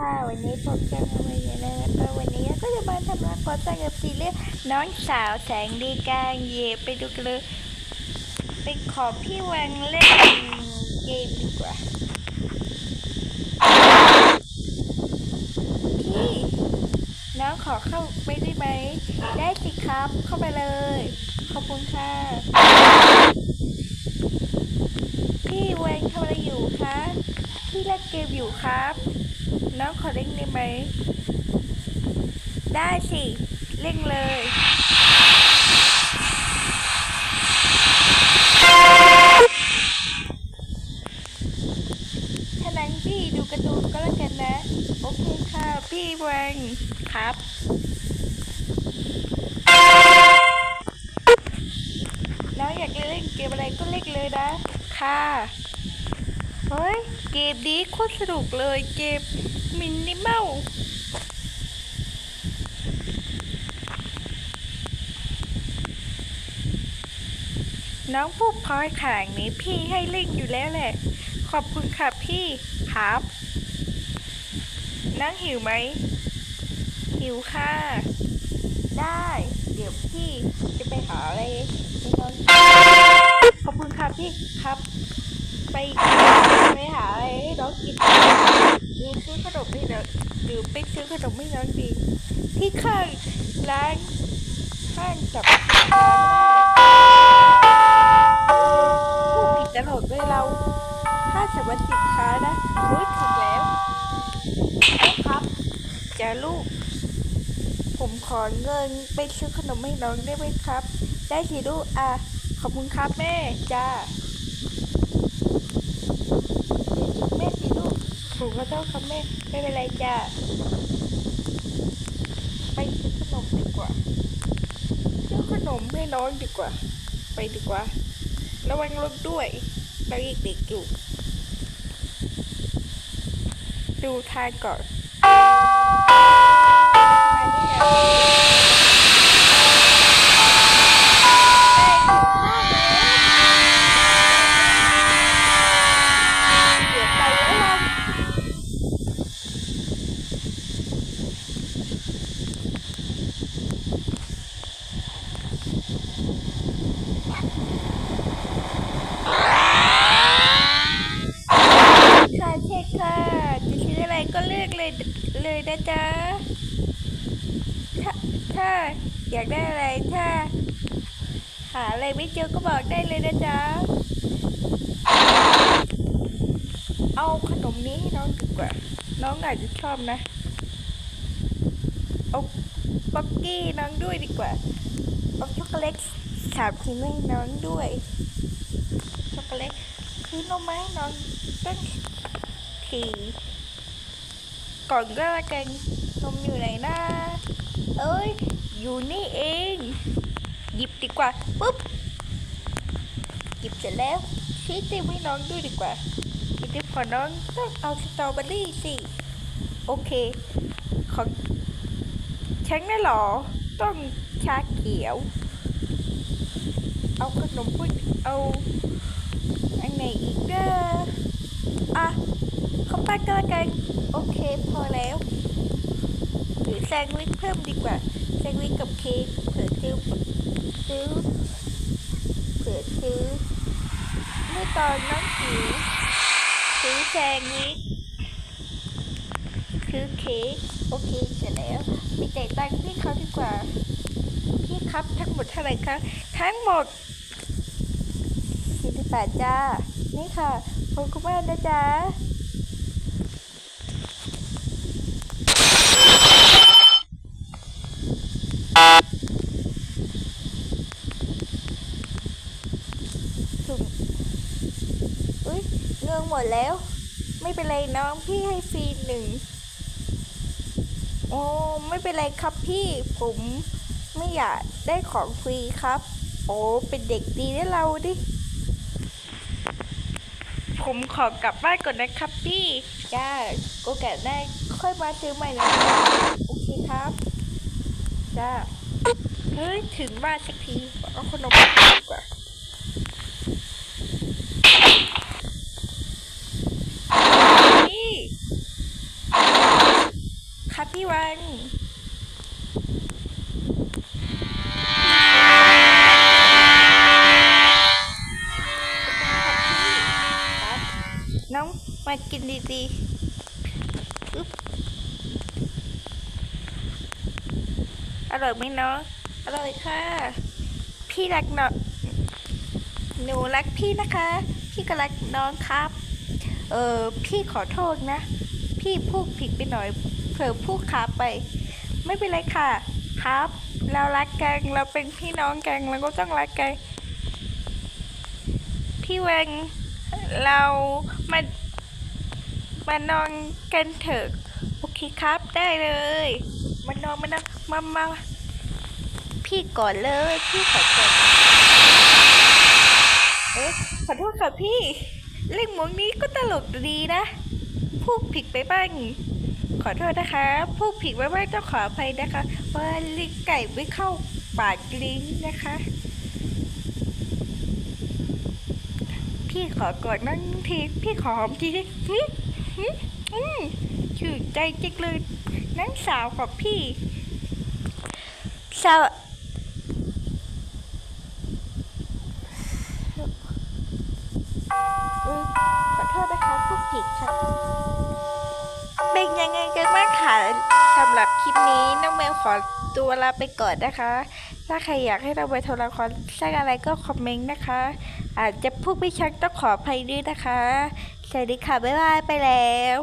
ค่ะ วันนี้พบกันมาใหม่แล้วก็วันนี้ก็จะมาทำร้านก่อสร้างกับซีรีส์น้องสาวแสงดีกลางเย่ไปดูกันเลยไปขอพี่วังเล่นเกมดีกว่าพี่น้องขอเข้าไปได้ไหม ได้สิครับเข้าไปเลย ขอบคุณค่ะ พี่เวงทำอะไรอยู่คะพี่เล่นเกมอยู่ครับ น้องขอเล่นได้ไหม ได้สิเล่นเลยถ้านั้นพี่ดูการ์ตูนก็แล้วกันนะ โอเคค่ะ พี่เวงครับน้องอยากเล่นเกมอะไรก็เล่นเลยนะ ค่ะ เฮ้ย เกมนี้โคตรสนุกเลยเกมมินิมอลน้องผู้พลอยขางนี้พี่ให้เล่นอยู่แล้วแหละ ขอบคุณค่ะพี่ครับน้องหิวไหม หิวค่ะ ได้ เดี๋ยวพี่จะไปหาอะไรไปนอนขอบคุณค่ะพี่ครับ ไปไปหาอะไรให้น้องกินหรือซื้อขนมให้น้องหรือไปซื้อขนมให้น้องดีที่ข้างร้านห้างกับร้านผู้ผิดตลอดเลยเราถ้าสมมติสินค้านะรู้ถูกแล้วครับจะลูก ผมขอเงินไปซื้อขนมให้น้องได้ไหมครับ ได้สิลูกอะขอบคุณครับแม่จ้า แม่สิลู กผมก็ต้องครับแม่ไม่เป็นไรจ้าไปซื้อขนมดีกว่าซื้อขนมให้น้องดีกว่า ไปดีกว่า ระวังรถด้วยเราเด็กๆอยู่ ดูทางก่อนมานี่ไงเดี๋ยวไปแล้วล่ะ ค่ะเช็คค่ะ จะซื้ออะไร ก็เลือกเลยเลยนะจ๊ะถ้าถ้าอยากได้อะไรถ้า หาอะไรไม่เจอก็บอกได้เลยนะจ๊ะ เอาขนมนี้ให้น้องดีกว่า น้องอาจจะชอบนะ เอาป๊อกกี้น้องด้วยดีกว่าเอาช็อกโกแลตสามชิ้นให้น้องด้วยช็อกโกแลตคือนมมาให้น้องตั้งที ก่อนก็แล้วกันนมอยู่ไหนนะเอ้ย อยู่นี่เอง หยิบดีกว่าปุ๊บ หยิบเสร็จแล้วชี้ติมให้น้องด้วยดีกว่าอีกทีขอน้องต้องเอาสตรอเบอรี่สิ โอเค ของฉันน่ะหรอ ต้องชาเขียว เอาขนมปุ้ยเอา อันไหนอีกเด้อ อะเข้าไปก็แล้วกันโอเคพอแล้วหรือแซงวิชเพิ่มดีกว่าแซงวิชกับเค้กเผื่อซื้อซื้อเผื่อซื้อเมื่อตอนน้องหิวซื้อแซงวิชซื้อเค้กโอเคเสร็จแล้วไปจ่ายตังพี่เขาดีกว่าพี่ครับทั้งหมดเท่าไหร่คะทั้งหมดสี่สิบแปดจ้านี่ค่ะ ขอบคุณมากนะจ๊ะถุงอุ้ยเงินหมดแล้ว ไม่เป็นไรน้องพี่ให้ฟรีหนึ่งโอ้ไม่เป็นไรครับพี่ผมไม่อยากได้ของฟรีครับ โอ้เป็นเด็กดีได้เราดิ ผมขอกลับบ้านก่อนนะครับพี่จ้าโอกาสได้ค่อยมาซื้อใหม่นะโอเคครับจ้าเฮ้ยถึงบ้านสักทีเอาขนมดีกว่านี่คะพี่วัน ดีอร่อยไหมน้องอร่อยค่ะ พี่รักน้องหนูรักพี่นะคะ พี่ก็รักน้องครับ เออพี่ขอโทษนะ พี่พูดผิดไปหน่อย เผลอพูดขาไป ไม่เป็นไรค่ะ ครับ เรารักกันเราเป็นพี่น้องกันเราก็ต้องรักกัน พี่เวงเรามา มานอนกันเถอะโอเคครับได้เลย มานอนมานอนมามาพี่ก่อนเลยพี่ขอก่อนเอ๊ะขอโทษค่ะพี่ เล่นมุกนี้ก็ตลกดีนะพูดผิดไปบ้างขอโทษนะคะพูดผิดไปบ้างต้องขออภัยนะคะว่าลิ้นไก่ไม่เข้าปากลิ้นนะคะ พี่ขอกอดนั่งทีพี่ขอหอมทีดิ อืมชื่นใจจังเลยนั่งสาวของพี่สาวเออขอโทษนะคะพูดผิดค่ะ เป็นยังไงกันบ้างคะสำหรับคลิปนี้น้องเมลขอตัวลาไปก่อนนะคะ ถ้าใครอยากให้เราไปโทรละครสร้างอะไรก็คอมเมนต์นะคะ อาจจะพูดไม่ชัดต้องขออภัยด้วยนะคะ สวัสดีค่ะ บ๊ายบาย ไปแล้ว